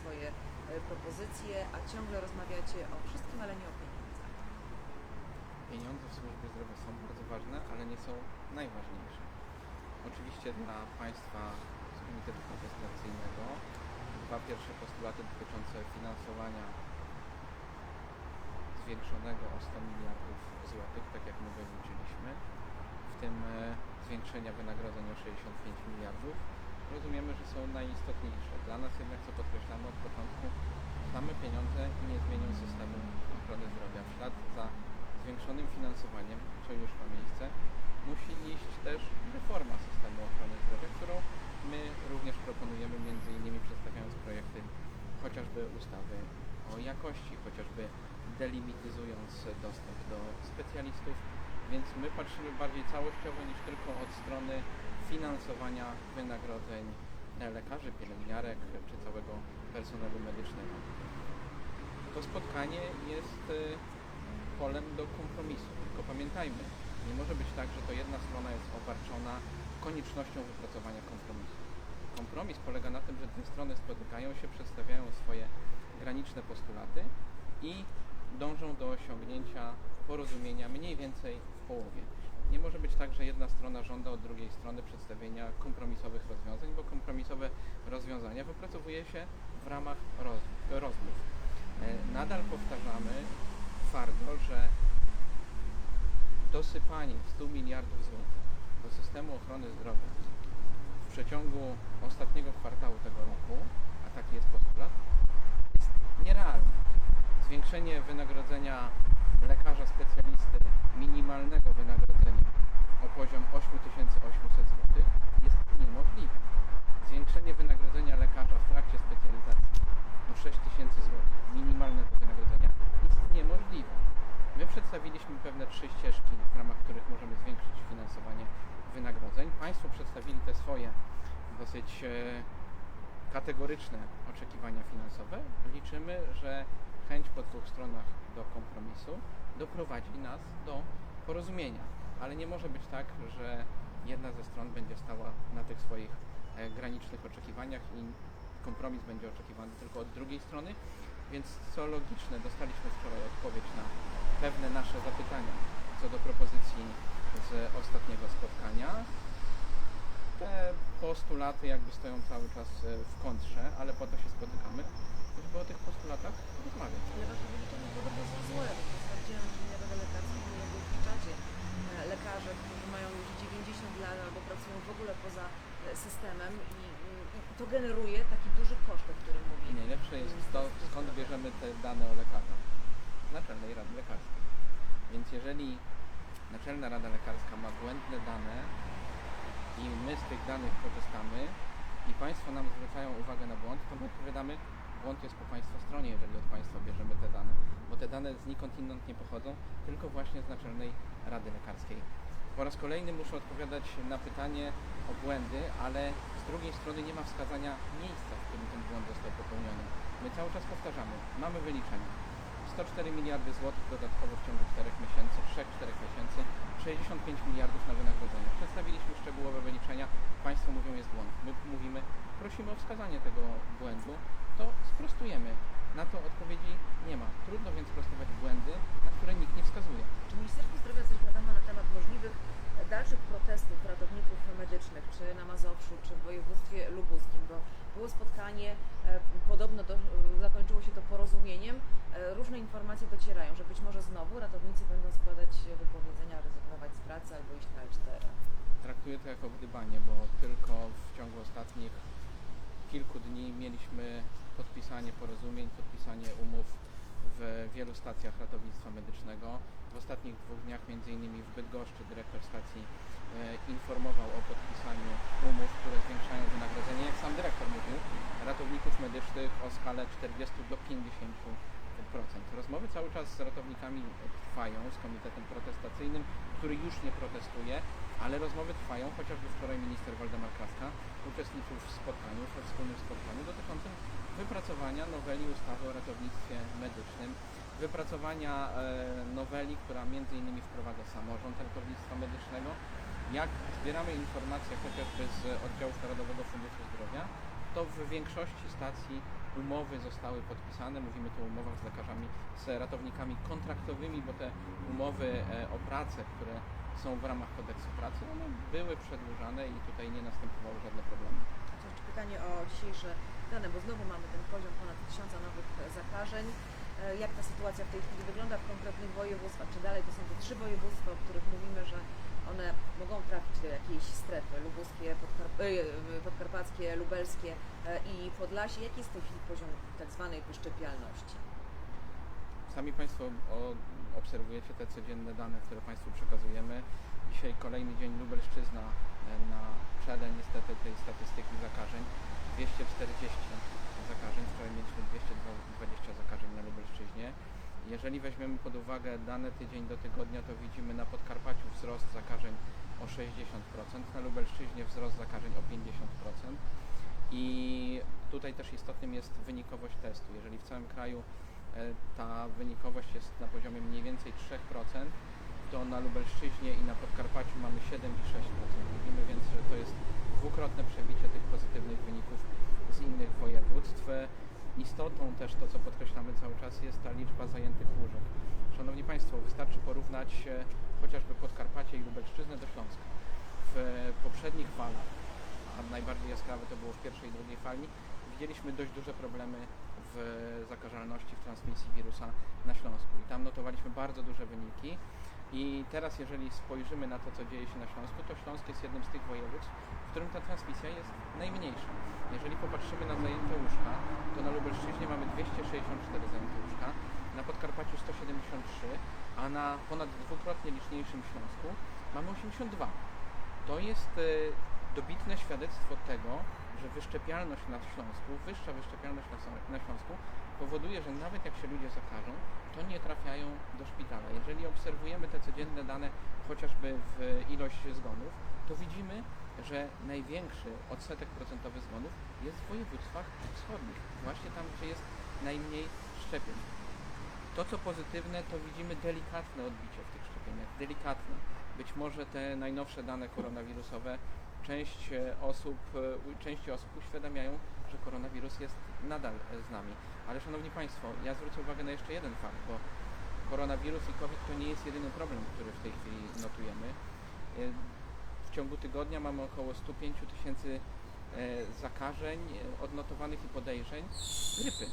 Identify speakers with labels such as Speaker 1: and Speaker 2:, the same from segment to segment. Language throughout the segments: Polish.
Speaker 1: swoje e, propozycje, a ciągle rozmawiacie o wszystkim, ale nie o pieniądzach.
Speaker 2: Pieniądze w służbie zdrowia są bardzo ważne, ale nie są najważniejsze. Oczywiście dla Państwa z Komitetu Protestacyjnego dwa pierwsze postulaty dotyczące finansowania zwiększonego o 100 miliardów złotych, tak jak my wyliczyliśmy, w tym e, zwiększenia wynagrodzeń o 65 miliardów, rozumiemy, że są najistotniejsze. Dla nas jednak, co podkreślamy od początku, same pieniądze nie zmienią systemu ochrony zdrowia. W ślad za zwiększonym finansowaniem, co już ma miejsce, musi iść też reforma systemu ochrony zdrowia, którą my również proponujemy, między innymi przedstawiając projekty chociażby ustawy o jakości, chociażby delimityzując dostęp do specjalistów, więc my patrzymy bardziej całościowo niż tylko od strony finansowania wynagrodzeń lekarzy, pielęgniarek czy całego personelu medycznego. To spotkanie jest e, polem do kompromisu. Tylko pamiętajmy, nie może być tak, że to jedna strona jest obarczona koniecznością wypracowania kompromisu. Kompromis polega na tym, że dwie strony spotykają się, przedstawiają swoje graniczne postulaty i dążą do osiągnięcia porozumienia mniej więcej w połowie. Nie może być tak, że jedna strona żąda od drugiej strony przedstawienia kompromisowych rozwiązań, bo kompromisowe rozwiązania wypracowuje się w ramach roz, rozmów. E, Nadal powtarzamy twardo, że dosypanie 100 miliardów złotych do systemu ochrony zdrowia w przeciągu ostatniego kwartału tego roku, a taki jest postulat, jest nierealne. Zwiększenie wynagrodzenia lekarza specjalisty, minimalnego wynagrodzenia o poziom 8800 zł jest niemożliwe. Zwiększenie wynagrodzenia lekarza w trakcie specjalizacji o 6000 zł, minimalnego wynagrodzenia, jest niemożliwe. My przedstawiliśmy pewne trzy ścieżki, w ramach których możemy zwiększyć finansowanie wynagrodzeń. Państwo przedstawili te swoje dosyć e, kategoryczne oczekiwania finansowe. Liczymy, że chęć po dwóch stronach do kompromisu doprowadzi nas do porozumienia. Ale nie może być tak, że jedna ze stron będzie stała na tych swoich e, granicznych oczekiwaniach i kompromis będzie oczekiwany tylko od drugiej strony. Więc co logiczne, dostaliśmy wczoraj odpowiedź na pewne nasze zapytania co do propozycji z ostatniego spotkania. Te postulaty jakby stoją cały czas e, w kontrze, ale po to się spotykamy, żeby o tych postulatach rozmawiać.
Speaker 1: Ale wasze wyliczenia było bardzo złe, bo sprawdziłam, że nie Rada Lekarska nie jakby w czacie e, lekarze, którzy mają już 90 lat albo pracują w ogóle poza e, systemem i, i to generuje taki duży koszt, o którym mówi.
Speaker 2: I najlepsze jest to, skąd bierzemy te dane o lekarzach. Z Naczelnej Rady Lekarskiej. Więc jeżeli Naczelna Rada Lekarska ma błędne dane i my z tych danych korzystamy i Państwo nam zwracają uwagę na błąd, to my odpowiadamy, błąd jest po Państwa stronie, jeżeli od Państwa bierzemy te dane. Bo te dane znikąd inąd nie pochodzą, tylko właśnie z Naczelnej Rady Lekarskiej. Po raz kolejny muszę odpowiadać na pytanie o błędy, ale z drugiej strony nie ma wskazania miejsca, w którym ten błąd został popełniony. My cały czas powtarzamy, mamy wyliczenia. 104 miliardy złotych dodatkowo w ciągu 4 miesięcy, 3-4 miesięcy, 65 miliardów na wynagrodzenia. Przedstawiliśmy szczegółowe wyliczenia, Państwo mówią jest błąd. My mówimy, prosimy o wskazanie tego błędu, to sprostujemy. Na to odpowiedzi nie ma. Trudno więc sprostować błędy, na które nikt nie wskazuje.
Speaker 1: Czy Ministerstwo Zdrowia coś wiadomo na temat możliwych dalszych protestów ratowników medycznych, czy na Mazowszu, czy w województwie lubuskim, bo było spotkanie, e, podobno do, zakończyło się to porozumieniem, e, różne informacje docierają, że być może znowu ratownicy będą składać wypowiedzenia, rezygnować z pracy albo iść na L4.
Speaker 2: Traktuję to jako gdybanie, bo tylko w ciągu ostatnich kilku dni mieliśmy podpisanie porozumień, podpisanie umów w wielu stacjach ratownictwa medycznego. W ostatnich dwóch dniach, innymi w Bydgoszczy, dyrektor stacji e, informował o podpisaniu umów, które zwiększają wynagrodzenie, jak sam dyrektor mówił, ratowników medycznych o skalę 40 do 50%. Rozmowy cały czas z ratownikami trwają, z komitetem protestacyjnym, który już nie protestuje, ale rozmowy trwają, chociażby wczoraj minister Waldemar Kraska uczestniczył w spotkaniu, we wspólnym spotkaniu dotyczącym wypracowania noweli ustawy o ratownictwie medycznym, wypracowania e, noweli, która innymi wprowadza samorząd ratownictwa medycznego. Jak zbieramy informacje chociażby z oddziałów Narodowego Funduszu Zdrowia, to w większości stacji umowy zostały podpisane. Mówimy tu o umowach z lekarzami, z ratownikami kontraktowymi, bo te umowy e, o pracę, które są w ramach kodeksu pracy, one były przedłużane i tutaj nie następowały żadne problemy.
Speaker 1: Jeszcze pytanie o dzisiejsze dane, bo znowu mamy ten poziom ponad tysiąca nowych e, zakażeń. E, Jak ta sytuacja w tej chwili wygląda w konkretnych województwach? Czy dalej to są te trzy województwa, o których mówimy, że one mogą trafić do jakiejś strefy? Lubuskie, Podkar- e, podkarpackie, lubelskie e, i Podlasie. Jaki jest w tej chwili poziom tak zwanej wyszczepialności?
Speaker 2: Sami Państwo obserwujecie te codzienne dane, które Państwu przekazujemy. Dzisiaj kolejny dzień Lubelszczyzna e, na czele niestety tej statystyki zakażeń. 240 zakażeń, wczoraj mieliśmy 220 zakażeń na Lubelszczyźnie. Jeżeli weźmiemy pod uwagę dane tydzień do tygodnia, to widzimy na Podkarpaciu wzrost zakażeń o 60%, na Lubelszczyźnie wzrost zakażeń o 50%. I tutaj też istotnym jest wynikowość testu. Jeżeli w całym kraju e, ta wynikowość jest na poziomie mniej więcej 3%, to na Lubelszczyźnie i na Podkarpaciu mamy 7 i 6%. Widzimy więc, że to jest dwukrotne przebicie tych pozytywnych wyników z innych województw. Istotą też to, co podkreślamy cały czas, jest ta liczba zajętych łóżek. Szanowni Państwo, wystarczy porównać chociażby Podkarpacie i Lubelszczyznę do Śląska. W poprzednich falach, a najbardziej jaskrawe to było w pierwszej i drugiej fali, widzieliśmy dość duże problemy w zakażalności, w transmisji wirusa na Śląsku. I tam notowaliśmy bardzo duże wyniki. I teraz, jeżeli spojrzymy na to, co dzieje się na Śląsku, to Śląsk jest jednym z tych województw, którym ta transmisja jest najmniejsza. Jeżeli popatrzymy na zajęte łóżka, to na Lubelszczyźnie mamy 264 zajęte łóżka, na Podkarpaciu 173, a na ponad dwukrotnie liczniejszym Śląsku mamy 82. To jest e, dobitne świadectwo tego, że wyszczepialność na Śląsku, wyższa wyszczepialność na Śląsku powoduje, że nawet jak się ludzie zakażą, to nie trafiają do szpitala. Jeżeli obserwujemy te codzienne dane, chociażby w ilość zgonów, to widzimy, że największy odsetek procentowy zgonów jest w województwach wschodnich, właśnie tam, gdzie jest najmniej szczepień. To, co pozytywne, to widzimy delikatne odbicie w tych szczepieniach. Delikatne. Być może te najnowsze dane koronawirusowe część e, osób, e, części osób uświadamiają, że koronawirus jest nadal e, z nami. Ale Szanowni Państwo, ja zwrócę uwagę na jeszcze jeden fakt, bo koronawirus i COVID to nie jest jedyny problem, który w tej chwili notujemy. Ciągu tygodnia mamy około 105 tysięcy e, zakażeń e, odnotowanych i podejrzeń grypy.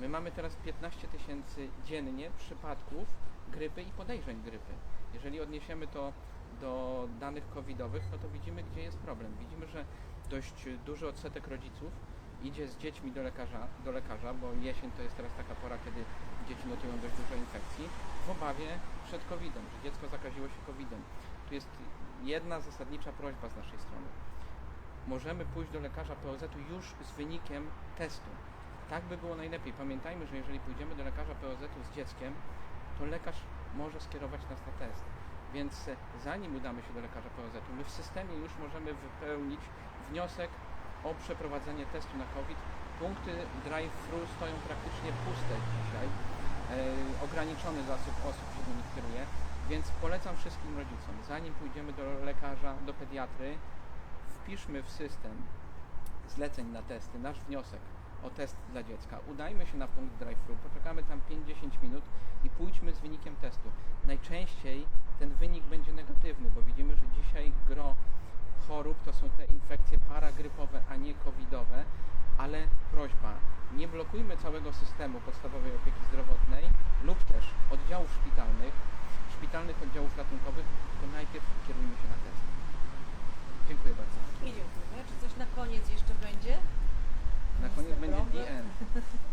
Speaker 2: My mamy teraz 15 tysięcy dziennie przypadków grypy i podejrzeń grypy. Jeżeli odniesiemy to do danych covidowych, no to widzimy, gdzie jest problem. Widzimy, że dość duży odsetek rodziców idzie z dziećmi do lekarza, do lekarza, bo jesień to jest teraz taka pora, kiedy dzieci notują dość dużo infekcji, w obawie przed covidem, że dziecko zakaziło się covidem. Jest jedna zasadnicza prośba z naszej strony. Możemy pójść do lekarza POZ-u już z wynikiem testu. Tak by było najlepiej. Pamiętajmy, że jeżeli pójdziemy do lekarza POZ-u z dzieckiem, to lekarz może skierować nas na test. Więc e, zanim udamy się do lekarza POZ-u, my w systemie już możemy wypełnić wniosek o przeprowadzenie testu na COVID. Punkty drive-thru stoją praktycznie puste dzisiaj. E, ograniczony zasób osób się do nich kieruje, więc polecam wszystkim rodzicom, zanim pójdziemy do lekarza, do pediatry, wpiszmy w system zleceń na testy nasz wniosek o test dla dziecka. Udajmy się na punkt drive-thru, poczekamy tam 5-10 minut i pójdźmy z wynikiem testu. Najczęściej ten wynik będzie negatywny, bo widzimy, że dzisiaj gro chorób to są te infekcje paragrypowe, a nie covidowe, ale prośba, nie blokujmy całego systemu podstawowej opieki zdrowotnej lub też oddziałów szpitalnych, szpitalnych oddziałów ratunkowych, to najpierw kierujmy się na test. Dziękuję bardzo. I
Speaker 1: dziękuję. Czy coś na koniec jeszcze będzie? Na koniec będzie problem.